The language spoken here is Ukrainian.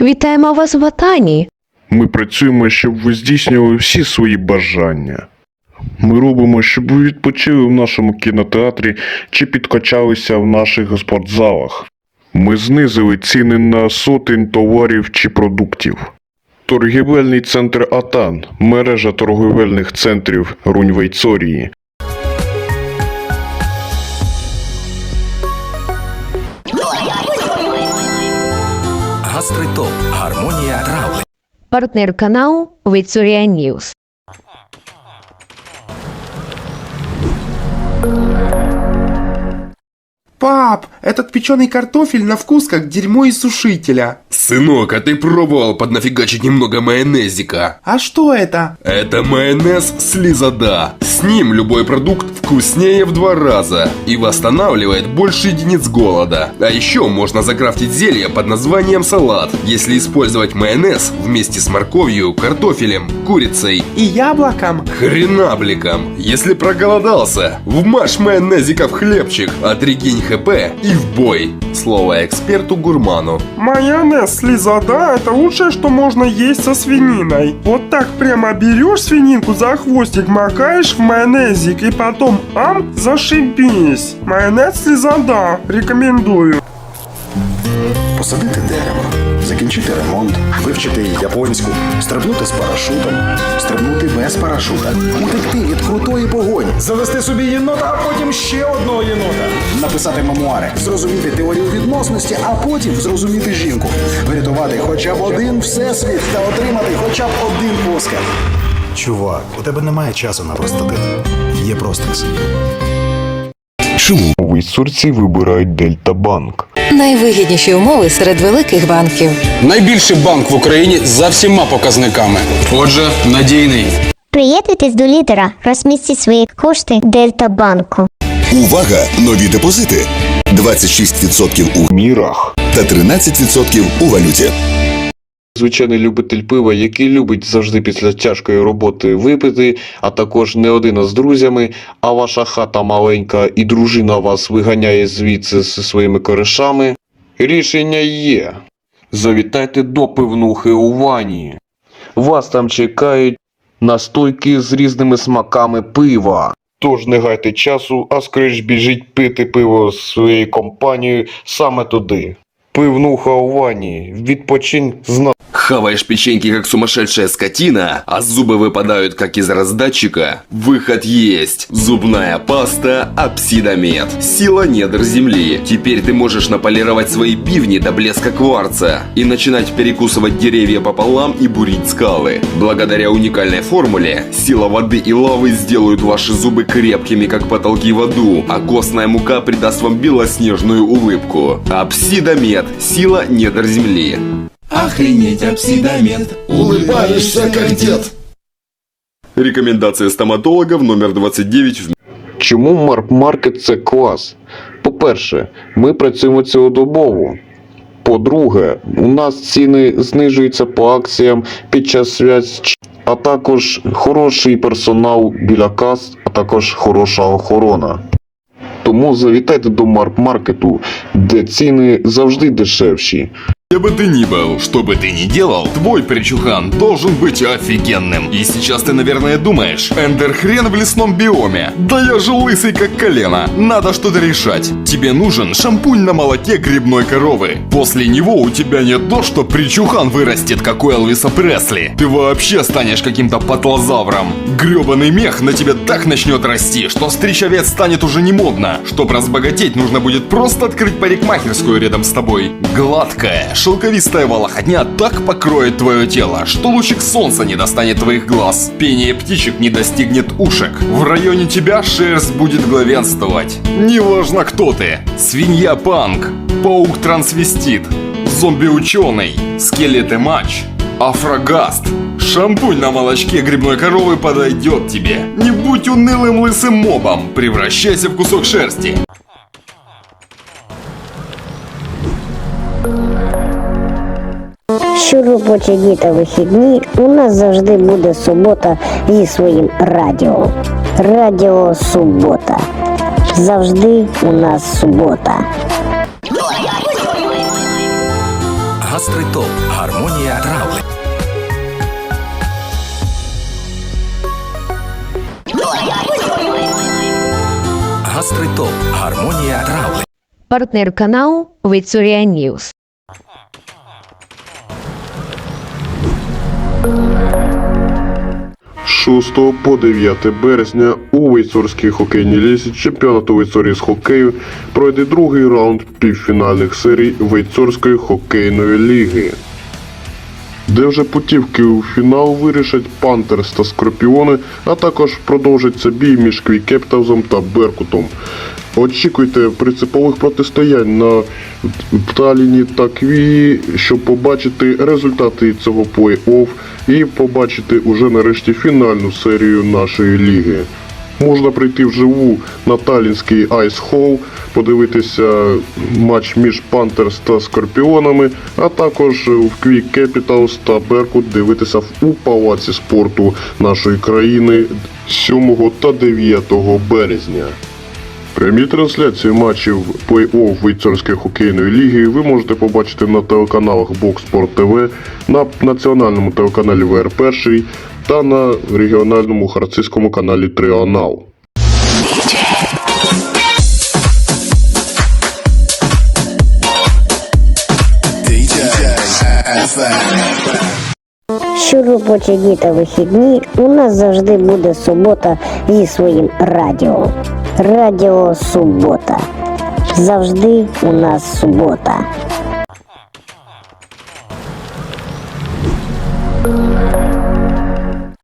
Вітаємо вас в Атані. Ми працюємо, щоб ви здійснювали всі свої бажання. Ми робимо, щоб ви відпочили в нашому кінотеатрі чи підкачалися в наших спортзалах. Ми знизили ціни на сотень товарів чи продуктів. Торгівельний центр Атан мережа торговельних центрів Руньвейцорії. Гастритоп. Гармонія травлення. Партнер каналу Victoria News. Пап, этот печеный картофель на вкус как дерьмо из сушителя. Сынок, а ты пробовал поднафигачить немного майонезика? А что это? Это майонез Слизада. С ним любой продукт вкуснее в два раза и восстанавливает больше единиц голода. А еще можно закрафтить зелье под названием салат, если использовать майонез вместе с морковью, картофелем, курицей И яблоком? Хренабликом. Если проголодался, вмажь майонезика в хлебчик, отрегинь хп и в бой. Слово эксперту-гурману. Майонез слизада – это лучшее, что можно есть со свининой. Вот так прямо берешь свининку за хвостик, макаешь в майонезик и потом ам, зашибись. Майонез слизада. Рекомендую. Посадити дерево, закінчити ремонт, вивчити японську, стрибнути з парашутом, стрибнути без парашута, утекти від крутої погоні, завести собі єнота, а потім ще одного єнота, написати мемуари, зрозуміти теорію відносності, а потім зрозуміти жінку, врятувати хоча б один всесвіт та отримати хоча б один оскар. Чувак, у тебе немає часу на простатит. Є простекс. Чому? У Війсурці вибирають Дельта Банк. Найвигідніші умови серед великих банків. Найбільший банк в Україні за всіма показниками. Отже, надійний. Приєднуйтесь до лідера, розмістіть свої кошти Дельта банку. Увага! Нові депозити. 26% у Мірах. та 13% у валюті. Звичайний любитель пива, який любить завжди після тяжкої роботи випити, а також не один з друзями, а ваша хата маленька і дружина вас виганяє звідси зі своїми коришами. Рішення є. Завітайте до пивнухи у вані. Вас там чекають настойки з різними смаками пива. Тож не гайте часу, а скоріш біжіть пити пиво з своєю компанією саме туди. Пивнуха у вані. Відпочинь з. Хаваешь печеньки как сумасшедшая скотина, а зубы выпадают как из раздатчика? Выход есть. Зубная паста Апсидомед. Сила недр земли. Теперь ты можешь наполировать свои бивни до блеска кварца и начинать перекусывать деревья пополам и бурить скалы. Благодаря уникальной формуле, сила воды и лавы сделают ваши зубы крепкими, как потолки в аду, а костная мука придаст вам белоснежную улыбку. Апсидомед. Сила недр земли. Охренеть, апсидомет. Улыбаешься, как дед. Рекомендация стоматологов номер 29 в Чому Марк-маркет це клас? По-перше, ми працюємо цілодобово. По-друге, у нас ціни знижуються по акціям під час свят, а також хороший персонал біля кас, а також хороша охорона. Тому завітайте до Марк-маркету, де ціни завжди дешевші. Где бы ты ни был, что бы ты ни делал, твой причухан должен быть офигенным. И сейчас ты, наверное, думаешь, Эндер хрен в лесном биоме. Да я же лысый как колено. Надо что-то решать. Тебе нужен шампунь на молоке грибной коровы. После него у тебя не то, что причухан вырастет, как у Элвиса Пресли. Ты вообще станешь каким-то патлозавром. Гребаный мех на тебя так начнет расти, что стричь овец станет уже не модно. Чтоб разбогатеть, нужно будет просто открыть парикмахерскую рядом с тобой. Гладкая, шелковистая волохотня так покроет твое тело, что лучик солнца не достанет твоих глаз. Пение птичек не достигнет ушек. В районе тебя шерсть будет главенствовать. Неважно кто ты. Свинья-панк, паук-трансвестит, зомби-ученый, скелеты-матч, афрогаст. Шампунь на молочке грибной коровы подойдет тебе. Не будь унылым лысым мобом, превращайся в кусок шерсти. Робочі дні та вихідні, у нас завжди буде субота зі своїм радіо. Радіо Субота. Завжди у нас субота. Гастритол. Гармонія травли. Гастритол. Гармонія травли. Партнер каналу Victoria News. 6 по 9 березня у Вейцорській хокейній лізі чемпіонату Вейцорії з хокею пройде другий раунд півфінальних серій Вейцорської хокейної ліги, де вже путівки у фінал вирішать Пантерс та Скорпіони, а також продовжиться бій між Квікептаузом та Беркутом. Очікуйте принципових протистоянь на Таліні та Квії, щоб побачити результати цього плей-офф і побачити уже нарешті фінальну серію нашої ліги. Можна прийти вживу на Талінський Айс Холл, подивитися матч між Пантерс та Скорпіонами, а також в Квік Кепіталс та Беркут дивитися у палаці спорту нашої країни 7 та 9 березня. Прямі трансляції матчів плей-офф Вейцерської хокейної ліги ви можете побачити на телеканалах Бокспорт ТВ, на національному телеканалі ВР1 та на регіональному харцизькому каналі Тріонал. Що робочі дні та вихідні, у нас завжди буде субота зі своїм радіо. Радіо Субота. Завжди у нас субота.